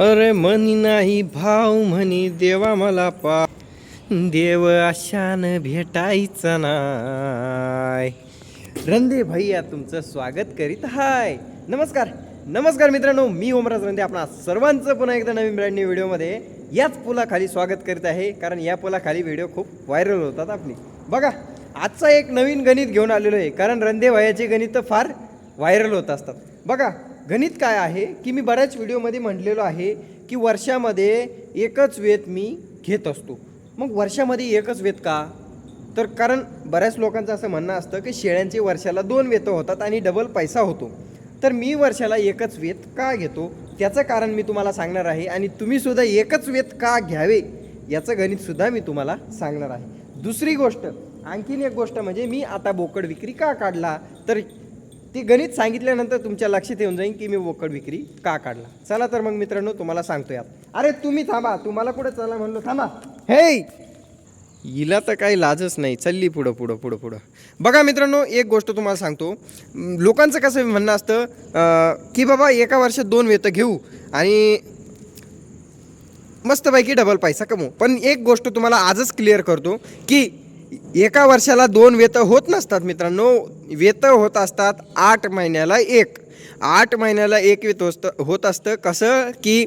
अरे म्हणी नाही भाव म्हणी देवा मला पा देव अशान भेटायचा नाय. रंदे भैया तुमचं स्वागत करीत हाय. नमस्कार. नमस्कार मित्रांनो मी ओमराज रंदे आपणा सर्वांचं पुन्हा एकदा नवीन ब्रँड न्यू व्हिडिओमध्ये याच पुलाखाली स्वागत करीत आहे कारण या पुलाखाली व्हिडिओ खूप व्हायरल होतात आपली. बघा आजचा एक नवीन गणित घेऊन आलेलो आहे कारण रंदे भैयाचे गणित फार व्हायरल होत असतात. बघा गणित काय आहे? की मी बऱ्याच व्हिडिओमध्ये म्हटलेलो आहे की वर्षामध्ये एकच वेत मी घेत असतो. मग वर्षामध्ये एकच वेत का? तर कारण बऱ्याच लोकांचं असं म्हणणं असतं की शेळ्यांचे वर्षाला दोन वेतं होतात आणि डबल पैसा होतो. तर मी वर्षाला एकच वेत का घेतो? त्याचं कारण मी तुम्हाला सांगणार आहे आणि तुम्हीसुद्धा एकच वेत का घ्यावे? याचं गणितसुद्धा मी तुम्हाला सांगणार आहे. दुसरी गोष्ट आणखीन एक गोष्ट म्हणजे मी आता बोकड विक्री का काढला? तर ती गणित सांगितल्यानंतर तुमच्या लक्षात येऊन जाईल की मी बोकड विक्री का काढला. चला तर मग मित्रांनो तुम्हाला सांगतो यात. अरे तुम्ही थांबा. तुम्हाला कुठे चला म्हणलो. थांबा. हे! हिला तर काही लाजच नाही. चालली पुढं पुढं पुढं पुढं. बघा मित्रांनो एक गोष्ट तुम्हाला सांगतो. लोकांचं कसं म्हणणं असतं की बाबा एका वर्षात दोन वेतं घेऊ आणि मस्तपैकी डबल पैसा कमवू. पण एक गोष्ट तुम्हाला आजच क्लिअर करतो की एका वर्षाला दोन वेतं होत नसतात मित्रांनो. वेतं होत असतात आठ महिन्याला एक. आठ महिन्याला एक वेत असतं होत असतं. कसं? की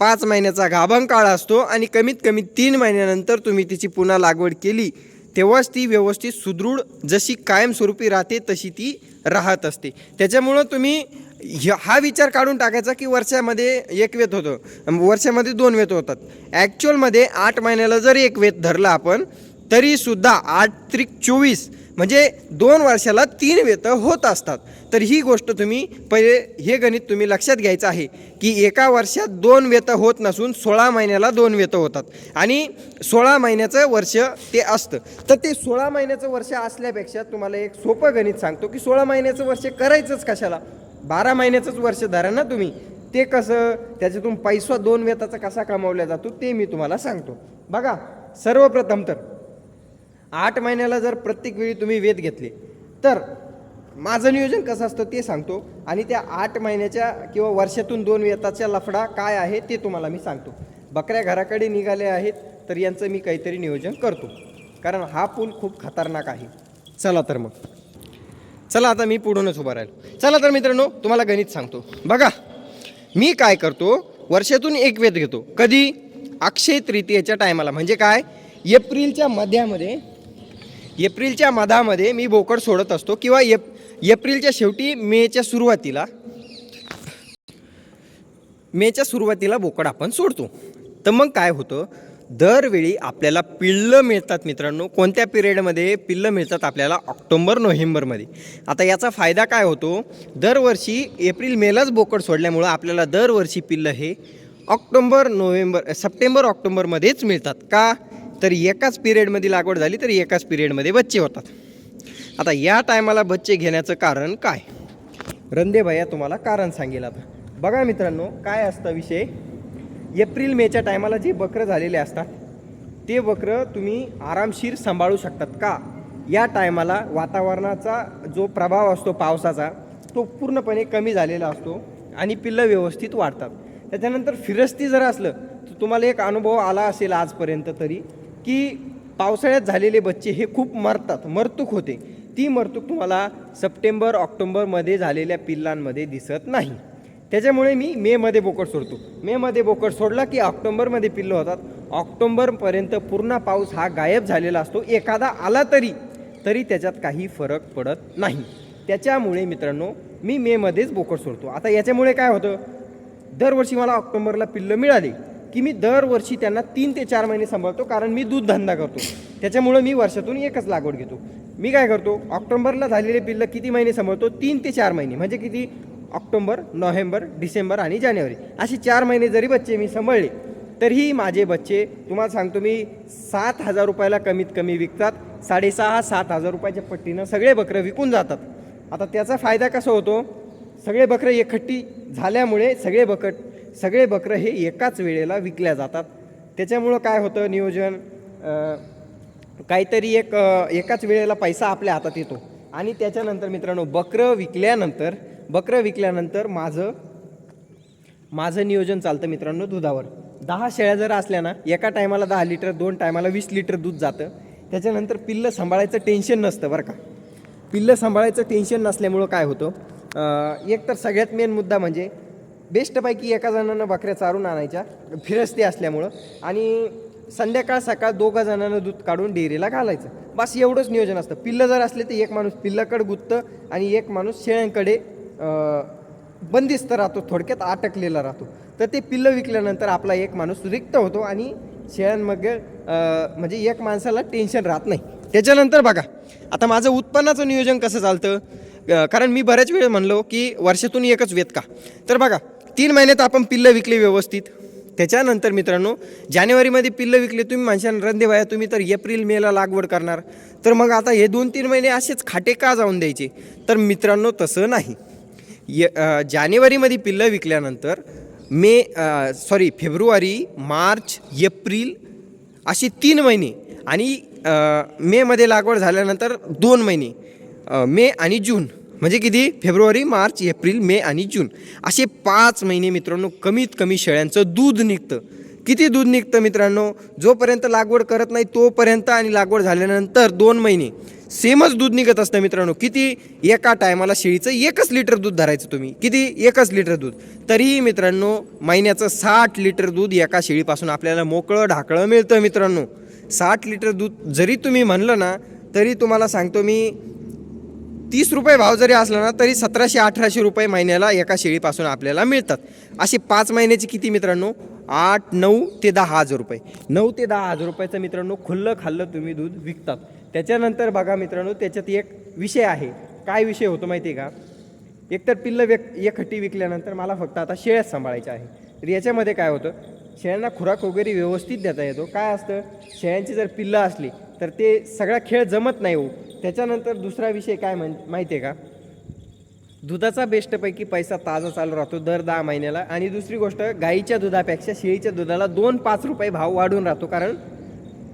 पाच महिन्याचा गाभण काळ असतो आणि कमीत कमी तीन महिन्यानंतर तुम्ही तिची पुन्हा लागवड केली तेव्हाच ती व्यवस्थित सुदृढ जशी कायमस्वरूपी राहते तशी ती राहत असते. त्याच्यामुळं तुम्ही ह्य- हा विचार काढून टाकायचा की वर्षामध्ये एक वेत होतं. वर्षामध्ये दोन वेत होतात. ॲक्च्युअलमध्ये आठ महिन्याला जर एक वेत धरला आपण तरीसुद्धा आठ त्रिक चोवीस म्हणजे दोन वर्षाला तीन वेतं होत असतात. तर ही गोष्ट तुम्ही पहिले हे गणित तुम्ही लक्षात घ्यायचं आहे की एका वर्षात दोन वेतं होत नसून सोळा महिन्याला दोन वेतं होतात. आणि सोळा महिन्याचं वर्ष ते असतं. तर ते सोळा महिन्याचं वर्ष असल्यापेक्षा तुम्हाला एक सोपं गणित सांगतो की सोळा महिन्याचं वर्ष करायचंच कशाला? बारा महिन्याचंच वर्ष धरा ना तुम्ही. ते कसं त्याच्यातून पैसा दोन वेताचा कसा कमावला जातो ते मी तुम्हाला सांगतो. बघा सर्वप्रथम तर आठ महिन्याला जर प्रत्येक वेळी तुम्ही वेध घेतले तर माझं नियोजन कसं असतं ते सांगतो. आणि त्या आठ महिन्याच्या किंवा वर्षातून दोन वेताचा लफडा काय आहे ते तुम्हाला मी सांगतो. बकऱ्या घराकडे निघाले आहेत तर यांचं मी काहीतरी नियोजन करतो. कारण हा पूल खूप खतरनाक आहे. चला तर मग. चला आता मी पुढूनच उभा राहिलो. चला तर मित्रांनो तुम्हाला गणित सांगतो. बघा मी काय करतो वर्षातून एक वेध घेतो. कधी? अक्षय तृतीयेच्या टायमाला म्हणजे काय? एप्रिलच्या मध्यामध्ये एप्रिलच्या मधामध्ये मी बोकड सोडत असतो किंवा एप एप्रिलच्या शेवटी मेच्या सुरुवातीला मेच्या सुरुवातीला बोकड आपण सोडतो. तर मग काय होतं? दरवेळी आपल्याला पिल्लं मिळतात मित्रांनो. कोणत्या पिरियडमध्ये पिल्लं मिळतात आपल्याला? ऑक्टोंबर नोव्हेंबरमध्ये. आता याचा फायदा काय होतो? दरवर्षी एप्रिल मेलाच बोकड सोडल्यामुळं आपल्याला दरवर्षी पिल्लं हे ऑक्टोंबर नोव्हेंबर सप्टेंबर ऑक्टोंबरमध्येच मिळतात. का? तर एकाच पिरियडमध्ये लागवड झाली तर एकाच पिरियडमध्ये बच्चे होतात. आता या टायमाला बच्चे घेण्याचं कारण काय? रंदे भैया तुम्हाला कारण सांगेल आता. बघा मित्रांनो काय असतं विषय? एप्रिल मेच्या टायमाला जे बकरं झालेले असतात ते बकरं तुम्ही आरामशीर सांभाळू शकतात का? या टायमाला वातावरणाचा जो प्रभाव असतो पावसाचा तो पूर्णपणे कमी झालेला असतो आणि पिल्लं व्यवस्थित वाढतात. त्याच्यानंतर फिरस्ती जर असलं तर तुम्हाला एक अनुभव आला असेल आजपर्यंत तरी. की पावसाळ्यात झालेले बच्चे हे खूप मरतात मरतूक होते. ती मरतूक तुम्हाला सप्टेंबर ऑक्टोंबरमध्ये झालेल्या पिल्लांमध्ये दिसत नाही. त्याच्यामुळे मी मेमध्ये बोकड सोडतो. मेमध्ये बोकड सोडला की ऑक्टोंबरमध्ये पिल्लं होतात. ऑक्टोंबरपर्यंत पूर्ण पाऊस हा गायब झालेला असतो. एखादा आला तरी तरी त्याच्यात काही फरक पडत नाही. त्याच्यामुळे मित्रांनो मी मेमध्येच बोकड सोडतो. आता याच्यामुळे काय होतं? दरवर्षी मला ऑक्टोबरला पिल्लं मिळाली. की मी दरवर्षी त्यांना तीन ते चार महिने सांभाळतो कारण मी दूध धंदा करतो. त्याच्यामुळं मी वर्षातून एकच लागवड घेतो. मी काय करतो? ऑक्टोंबरला झालेले पिल्लं किती महिने सांभाळतो? तीन ते चार महिने. म्हणजे किती? ऑक्टोंबर नोव्हेंबर डिसेंबर आणि जानेवारी. असे चार महिने जरी बच्चे मी सांभाळले तरीही माझे बच्चे तुम्हाला सांगतो मी सात हजार रुपयाला कमीत कमी विकतात. साडेसहा सात हजार रुपयाच्या पट्टीनं सगळे बकरं विकून जातात. आता त्याचा फायदा कसा होतो? सगळे बकरे एकखट्टी झाल्यामुळे सगळे बकट सगळे बकरं हे एकाच वेळेला विकल्या जातात. त्याच्यामुळं काय होतं नियोजन? काहीतरी एक एकाच वेळेला पैसा आपल्या हातात येतो. आणि त्याच्यानंतर मित्रांनो बकरं विकल्यानंतर बकरं विकल्यानंतर माझं माझं नियोजन चालतं मित्रांनो दुधावर. दहा शेळ्या जर असल्या ना एका टायमाला दहा लिटर दोन टायमाला वीस लिटर दूध जातं. त्याच्यानंतर पिल्लं सांभाळायचं टेन्शन नसतं बरं का. पिल्लं सांभाळायचं टेन्शन नसल्यामुळं काय होतं? एक तर सगळ्यात मेन मुद्दा म्हणजे बेस्टपैकी एका जणानं बकऱ्या चारून आणायच्या फिरस्ती असल्यामुळं. आणि संध्याकाळ सकाळ दोघा जणांना दूध काढून डेअरीला घालायचं. बस एवढंच नियोजन असतं. पिल्लं जर असले तर एक माणूस पिल्लाकडे गुत्तं आणि एक माणूस शेळ्यांकडे बंदिस्त राहतो थोडक्यात अटकलेला राहतो. तर ते पिल्लं विकल्यानंतर आपला एक माणूस रिक्त होतो आणि शेळ्यांमध्ये म्हणजे एक माणसाला टेन्शन राहत नाही. त्याच्यानंतर बघा आता माझं उत्पन्नाचं नियोजन कसं चालतं? कारण मी बऱ्याच वेळ म्हणलो की वर्षातून एकच वेत का तर बघा तीन महिन्यात आपण पिल्लं विकली व्यवस्थित. त्याच्यानंतर मित्रांनो जानेवारीमध्ये पिल्लं विकले तुम्ही माणसांना रंदे तुम्ही तर एप्रिल मेला लागवड करणार. तर मग आता हे दोन तीन महिने असेच खाटे का जाऊन द्यायचे? तर मित्रांनो तसं नाही. य जानेवारीमध्ये पिल्लं विकल्यानंतर मे सॉरी फेब्रुवारी मार्च एप्रिल असे तीन महिने आणि मेमध्ये लागवड झाल्यानंतर दोन महिने मे आणि जून. म्हणजे किती? फेब्रुवारी मार्च एप्रिल मे आणि जून. असे पाच महिने मित्रांनो कमीत कमी शेळ्यांचं दूध निघतं. किती दूध निघतं मित्रांनो? जोपर्यंत लागवड करत नाही तोपर्यंत आणि लागवड झाल्यानंतर दोन महिने. सेमच दूध निघत असतं मित्रांनो. किती? एका टायमाला शेळीचं एकच लिटर दूध धरायचं तुम्ही. किती? एकच लिटर दूध. तरीही मित्रांनो महिन्याचं साठ लिटर दूध एका शेळीपासून आपल्याला मोकळं ढाकळं मिळतं मित्रांनो. साठ लिटर दूध जरी तुम्ही म्हणलं ना तरी तुम्हाला सांगतो मी तीस रुपये भाव जरी असला ना तरी सतराशे अठराशे रुपये महिन्याला एका शेळीपासून आपल्याला मिळतात. असे पाच महिन्याची किती मित्रांनो? आठ नऊ ते दहा हजार रुपये. नऊ ते दहा हजार रुपयाचं मित्रांनो खुल्लं खाल्लं तुम्ही दूध विकतात. त्याच्यानंतर बघा मित्रांनो त्याच्यात एक विषय आहे. काय विषय होतो माहिती आहे का? एकतर पिल्लं व्यक एकखट्टी विकल्यानंतर मला फक्त आता शेळ्याच सांभाळायच्या आहे. तर याच्यामध्ये काय होतं? शेळ्यांना खुराक वगैरे व्यवस्थित देता येतो. काय असतं? शेळ्यांची जर पिल्लं असली तर ते सगळा खेळ जमत नाही हो. त्याच्यानंतर दुसरा विषय काय म्हण माहिती आहे का? दुधाचा बेस्टपैकी पैसा ताजा चालू राहतो दर दहा महिन्याला. आणि दुसरी गोष्ट गाईच्या दुधापेक्षा शेळीच्या दुधाला दोन पाच रुपये भाव वाढून राहतो कारण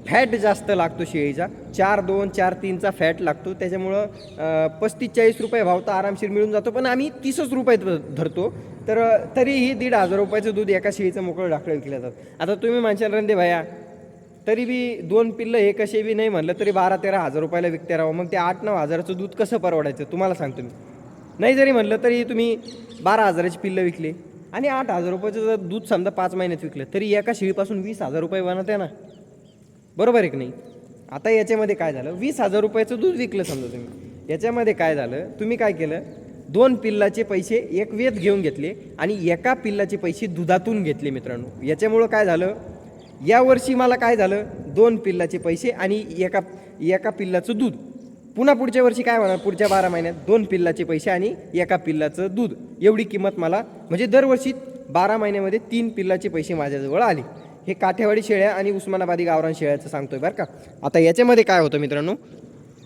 फॅट जास्त लागतो शेळीचा. चार दोन चार तीनचा फॅट लागतो. त्याच्यामुळं पस्तीस चाळीस रुपये भाव तर आरामशीर मिळून जातो. पण आम्ही तीसच रुपये धरतो. तर तरीही दीड हजार रुपयाचं दूध एका शेळीचं मोकळं ढाकळं केलं जातं. आता तुम्ही म्हणशाल रंदे भया तरी बी दोन पिल्लं हे कसे बी नाही म्हणलं तरी बारा तेरा हजार रुपयाला विकते राहावं मग ते आठ नऊ हजाराचं दूध कसं परवडायचं? तुम्हाला सांगतो मी. नाही जरी म्हणलं तरी तुम्ही बारा हजाराची पिल्लं विकले आणि आठ हजार रुपयाचं जर दूध समजा पाच महिन्यात विकलं तरी एका शेळीपासून वीस हजार रुपये बनत आहे ना. बरोबर आहे की नाही? आता याच्यामध्ये काय झालं? वीस हजार रुपयाचं दूध विकलं समजा तुम्ही. याच्यामध्ये काय झालं? तुम्ही काय केलं? दोन पिल्लाचे पैसे एक वेध घेऊन घेतले आणि एका पिल्लाचे पैसे दुधातून घेतले मित्रांनो. याच्यामुळं काय झालं? यावर्षी मला काय झालं? दोन पिल्लाचे पैसे आणि एका एका पिल्लाचं दूध. पुन्हा पुढच्या वर्षी काय होणार? पुढच्या बारा महिन्यात दोन पिल्लाचे पैसे आणि एका पिल्लाचं दूध. एवढी किंमत मला म्हणजे दरवर्षी बारा महिन्यामध्ये तीन पिल्लाचे पैसे माझ्याजवळ आले. हे काठेवाडी शेळ्या आणि उस्मानाबादी गावरान शेळ्याचं सांगतोय बरं का. आता याच्यामध्ये काय होतं मित्रांनो?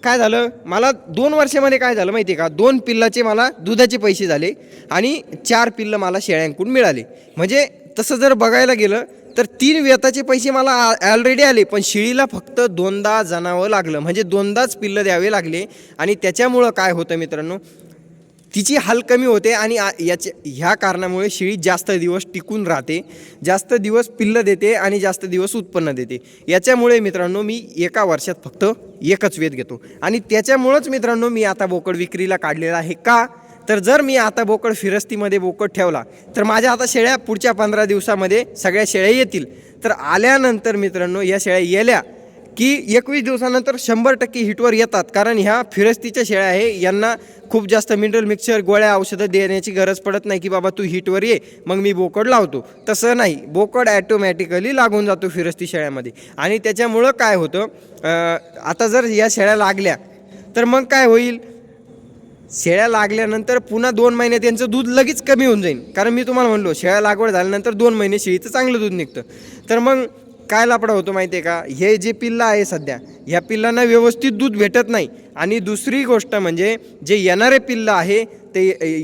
काय झालं? मला दोन वर्षामध्ये काय झालं माहिती आहे का? दोन पिल्लाचे मला दुधाचे पैसे झाले आणि चार पिल्लं मला शेळ्यांकडून मिळाले. म्हणजे तसं जर बघायला गेलं तर तीन व्यताचे पैसे मला ऑलरेडी आले पण शेळीला फक्त दोनदा जाणावं लागलं. म्हणजे दोनदाच पिल्लं द्यावे लागले. आणि त्याच्यामुळं काय होतं मित्रांनो? तिची हाल कमी होते आणि याचे ह्या कारणामुळे शेळी जास्त दिवस टिकून राहते. जास्त दिवस पिल्लं देते आणि जास्त दिवस उत्पन्न देते. याच्यामुळे मित्रांनो मी एका वर्षात फक्त एकच वेध घेतो. आणि त्याच्यामुळंच मित्रांनो मी आता बोकड विक्रीला काढलेला आहे का? तर जर मी आता बोकड फिरस्तीमध्ये बोकड ठेवला तर माझ्या आता शेळ्या पुढच्या पंधरा दिवसामध्ये सगळ्या शेळ्या येतील. तर आल्यानंतर मित्रांनो या शेळ्या येल्या की एकवीस दिवसानंतर शंभर टक्के हिटवर येतात. कारण ह्या फिरस्तीच्या शेळ्या आहे यांना खूप जास्त मिनरल मिक्सर गोळ्या औषधं देण्याची गरज पडत नाही की बाबा तू हिटवर ये मग मी बोकड लावतो. तसं नाही. बोकड ॲटोमॅटिकली लागून जातो फिरस्ती शेळ्यामध्ये. आणि त्याच्यामुळं काय होतं आता जर या शेळ्या लागल्या तर मग काय होईल? शेळ्या लागल्यानंतर पुन्हा दोन महिने त्यांचं दूध लगेच कमी होऊन जाईल कारण मी तुम्हाला म्हणलो शेळ्या लागवड झाल्यानंतर दोन महिने शेळीचं चांगलं दूध निघतं. तर मग काय लापडा होतो माहिती आहे का? हे जे पिल्लं आहे सध्या ह्या पिल्लांना व्यवस्थित दूध भेटत नाही. आणि दुसरी गोष्ट म्हणजे जे येणारे पिल्लं आहे ते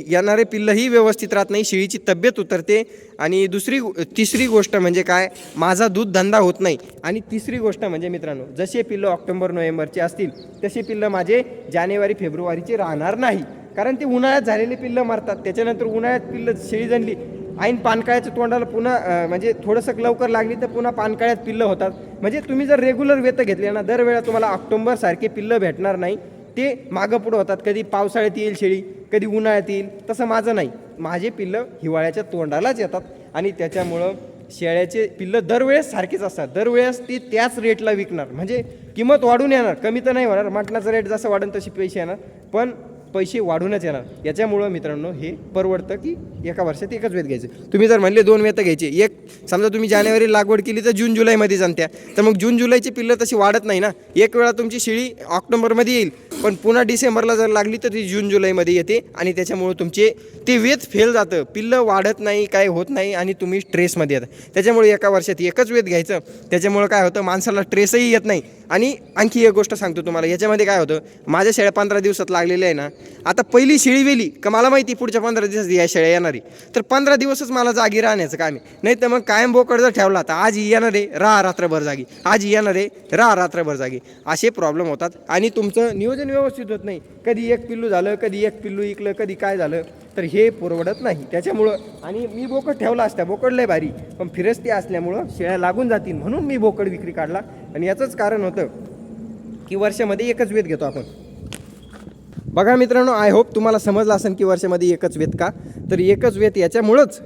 येणारे पिल्लंही व्यवस्थित राहत नाही शेळीची तब्येत उतरते. आणि दुसरी तिसरी गोष्ट म्हणजे काय? माझा दूध धंदा होत नाही. आणि तिसरी गोष्ट म्हणजे मित्रांनो जसे पिल्लं ऑक्टोबर नोव्हेंबरचे असतील तसे पिल्लं माझे जानेवारी फेब्रुवारीचे राहणार नाही. कारण ते उन्हाळ्यात झालेले पिल्लं मरतात. त्याच्यानंतर उन्हाळ्यात पिल्लं शेळी जणली ऐन पानकाळ्याच्या तोंडाला पुन्हा म्हणजे थोडंसं लवकर लागली तर पुन्हा पानकाळ्यात पिल्लं होतात. म्हणजे तुम्ही जर रेग्युलर वेतं घेतले ना दरवेळा तुम्हाला ऑक्टोबरसारखे पिल्लं भेटणार नाही. ते मागं पुढं होतात. कधी पावसाळ्यात येईल शेळी कधी उन्हाळ्यात येईल. तसं माझं नाही. माझे पिल्लं हिवाळ्याच्या तोंडालाच येतात. आणि त्याच्यामुळं शेळ्याचे पिल्लं दरवेळेस सारखेच असतात. दरवेळेस ती त्याच रेटला विकणार. म्हणजे किंमत वाढून येणार. कमी तर नाही होणार. मटणाचा रेट जसं वाढेल तसे पैसे येणार. पण पैसे वाढूनच येणार. याच्यामुळं मित्रांनो हे परवडतं की एका वर्षात एकच वेत घ्यायचं. तुम्ही जर म्हणले दोन वेतं घ्यायचे. एक समजा तुम्ही जानेवारी लागवड केली तर जून जुलैमध्ये जाणत्या तर मग जून जुलैची पिल्लं तशी वाढत नाही ना. एक वेळा तुमची शेळी ऑक्टोबरमध्ये येईल. पण पुन्हा डिसेंबरला जर लागली तर ती जून जुलैमध्ये येते आणि त्याच्यामुळं तुमचे ते वेत फेल जातं. पिल्लं वाढत नाही काय होत नाही आणि तुम्ही स्ट्रेसमध्ये येतात त्याच्यामुळे एका वर्षात एकच वेत घ्यायचं. त्याच्यामुळं काय होतं माणसाला स्ट्रेसही येत नाही. आणि आणखी एक गोष्ट सांगतो तुम्हाला. याच्यामध्ये काय होतं माझ्या शेळ्या पंधरा दिवसात लागलेल्या आहे ना आता पहिली शेळी वेली का मला माहिती पुढच्या पंधरा दिवसात या शेळ्या येणारी तर पंधरा दिवसच मला जागी राहण्याचं काम आहे. नाही तर मग कायम बोकड जर ठेवला तर आज येणार आहे राहा रात्रभर जागी. आज येणार आहे राहा रात्रभर जागी. असे प्रॉब्लेम होतात. आणि तुमचं नियोजन व्यवस्थित होत नाही. कधी एक पिल्लू झालं कधी एक पिल्लू इकलं कधी काय झालं तर हे परवडत नाही. त्याच्यामुळं आणि मी बोकड ठेवला असता बोकड लय भारी. पण फिरस्ती असल्यामुळं शेळ्या लागून जातील म्हणून मी बोकड विक्री काढला. आणि याचंच कारण होतं की वर्षामध्ये एकच वेध घेतो आपण. बघा मित्रांनो आय होप तुम्हाला समजलं असेल की वर्षामध्ये एकच वेत का? तर एकच वेत याच्यामुळंच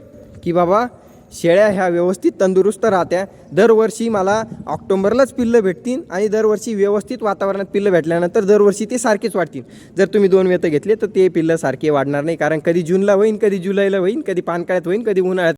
की बाबा शेळ्या ह्या व्यवस्थित तंदुरुस्त राहत्या. दरवर्षी मला ऑक्टोबरलाच पिल्लं भेटतील आणि दरवर्षी व्यवस्थित वातावरणात पिल्लं भेटल्यानंतर दरवर्षी ते सारखेच वाढतील. जर तुम्ही दोन वेतं घेतले तर ते पिल्लं सारखे वाढणार नाही. कारण कधी जूनला होईन कधी जुलैला होईन कधी पानकाळ्यात होईन कधी उन्हाळ्यात